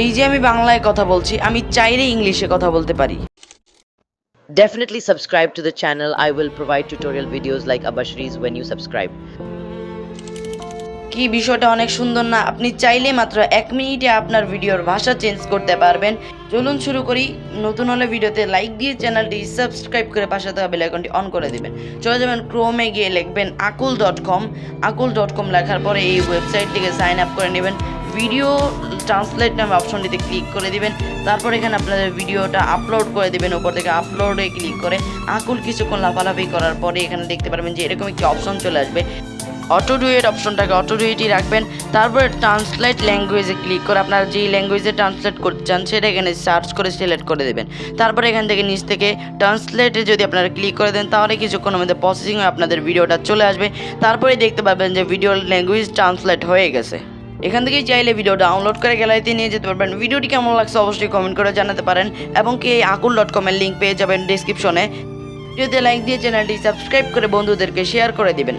এই যে আমি বাংলায় কথা বলছি আমি চাইলে ইংলিশে কথা বলতে পারি। Definitely subscribe to the channel. I will provide tutorial videos like Abashri's when you subscribe. কি বিষয়টা অনেক সুন্দর না? আপনি চাইলে মাত্র এক মিনিটে আপনার ভিডিওর ভাষা চেঞ্জ করতে পারবেন। চলুন শুরু করি। নতুন হলে ভিডিওতে লাইক দিয়ে চ্যানেলটি সাবস্ক্রাইব করে পাশে থাকা বেল আইকনটি অন করে দিবেন। চলে যাবেন ক্রোমে গিয়ে লিখবেন আকুল ডট কম আকুল ডট কম লেখার পরে এই ওয়েবসাইটটিকে সাইন আপ করে নেবেন। ভিডিও ট্রান্সলেট নামে অপশনটিতে ক্লিক করে দিবেন। তারপর এখানে আপনাদের ভিডিওটা আপলোড করে দেবেন, উপর থেকে আপলোডে ক্লিক করে আকুল কিছুক্ষণ লাফালাফি করার পরে এখানে দেখতে পারবেন যে এরকম একটি অপশন চলে আসবে। অটো ডুয়েট অপশনটাকে অটো ডুয়েটই রাখবেন। তারপরে ট্রান্সলেট ল্যাঙ্গুয়েজে ক্লিক করে আপনারা যেই ল্যাঙ্গুয়েজে ট্রান্সলেট করতে চান সেটা এখানে সার্চ করে সিলেক্ট করে দেবেন। তারপরে এখান থেকে নিচ থেকে ট্রান্সলেটে যদি আপনারা ক্লিক করে দেন, তাহলে কিছুক্ষণের মধ্যে প্রসেসিং হয়ে আপনাদের ভিডিওটা চলে আসবে। তারপরে দেখতে পাবেন যে ভিডিও ল্যাঙ্গুয়েজ ট্রান্সলেট হয়ে গেছে। এখান থেকেই চাইলে ভিডিও ডাউনলোড করে গ্যালারিতে নিয়ে যেতে পারবেন। ভিডিওটি কেমন লাগছে অবশ্যই কমেন্ট করে জানাতে পারেন এবং কি এই আকুল ডট কমের লিঙ্ক পেয়ে যাবেন ডিসক্রিপশনে ভিডিওতে লাইক দিয়ে চ্যানেলটি সাবস্ক্রাইব করে বন্ধুদেরকে শেয়ার করে দিবেন।